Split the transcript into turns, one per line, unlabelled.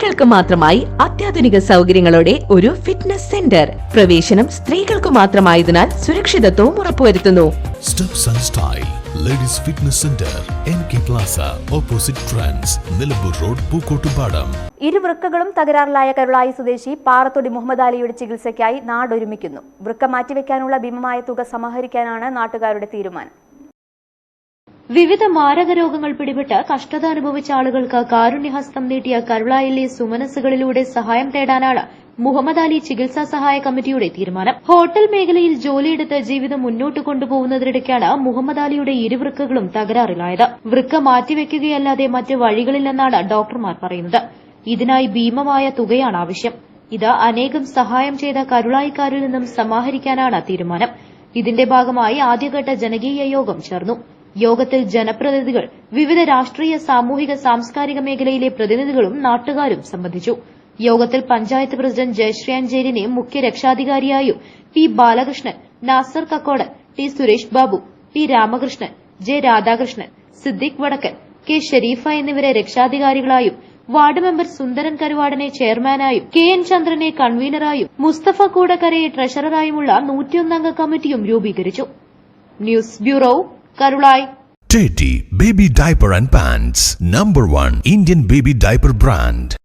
സ്ത്രീകൾക്ക് മാത്രമായി അത്യാധുനിക സൗകര്യങ്ങളോടെ ഒരു ഫിറ്റ്നസ് സെന്റർ പ്രവേശനം സ്ത്രീകൾക്ക് മാത്രമായതിനാൽ സുരക്ഷിതത്വവും ഉറപ്പുവരുത്തുന്നു.
Ladies fitness centre N K plaza opposite trans Nilambur road Pookkottupadam
ഇരുവൃക്കകളും തകരാറിലായ കരുളായി സ്വദേശി പാറത്തൊടി മുഹമ്മദ് അലിയുടെ ചികിത്സയ്ക്കായി നാടൊരുമിക്കുന്നു. വൃക്ക മാറ്റിവെക്കാനുള്ള ഭീമമായ തുക സമാഹരിക്കാനാണ് നാട്ടുകാരുടെ തീരുമാനം.
വിവിധ മാരക രോഗങ്ങൾ പിടിപെട്ട് കഷ്ടത അനുഭവിച്ച ആളുകൾക്ക് കാരുണ്യഹസ്തം നീട്ടിയ കരുളായിലെ സുമനസ്സുകളിലൂടെ സഹായം തേടാനാണ് മുഹമ്മദ് അലി ചികിത്സാ സഹായ കമ്മിറ്റിയുടെ തീരുമാനം. ഹോട്ടൽ മേഖലയിൽ ജോലിയെടുത്ത് ജീവിതം മുന്നോട്ട് കൊണ്ടുപോകുന്നതിനിടയ്ക്കാണ് മുഹമ്മദ് അലിയുടെ ഇരുവൃക്കകളും തകരാറിലായത്. വൃക്ക മാറ്റിവെക്കുകയല്ലാതെ മറ്റ് വഴികളില്ലെന്നാണ് ഡോക്ടർമാർ പറയുന്നത്. ഇതിനായി ഭീമമായ തുകയാണ് ആവശ്യം. ഇത് അനേകം സഹായം ചെയ്ത കരുളായിക്കാരിൽ നിന്നും സമാഹരിക്കാനാണ് തീരുമാനം. ഇതിന്റെ ഭാഗമായി ആദ്യഘട്ട ജനകീയ യോഗം ചേർന്നു. യോഗത്തിൽ ജനപ്രതിനിധികൾ വിവിധ രാഷ്ട്രീയ സാമൂഹിക സാംസ്കാരിക മേഖലയിലെ പ്രതിനിധികളും നാട്ടുകാരും സംബന്ധിച്ചു. യോഗത്തിൽ പഞ്ചായത്ത് പ്രസിഡന്റ് ജയശ്രീയാഞ്ചേരിനെ മുഖ്യ രക്ഷാധികാരിയായും P Balakrishnan Nasar Kakkodan T Suresh Babu P Ramakrishnan J Radhakrishnan Siddique Vadakkan K Sherifa എന്നിവരെ രക്ഷാധികാരികളായും വാർഡ് മെമ്പർ സുന്ദരൻ കരുവാടനെ ചെയർമാനായും കെ എൻ ചന്ദ്രനെ കൺവീനറായും മുസ്തഫ കൂടക്കരയെ ട്രഷററായുമുള്ള നൂറ്റിയൊന്നംഗ കമ്മിറ്റിയും രൂപീകരിച്ചു. News bureau Karulai
Teddy Baby Diaper and Pants Number 1 Indian Baby Diaper Brand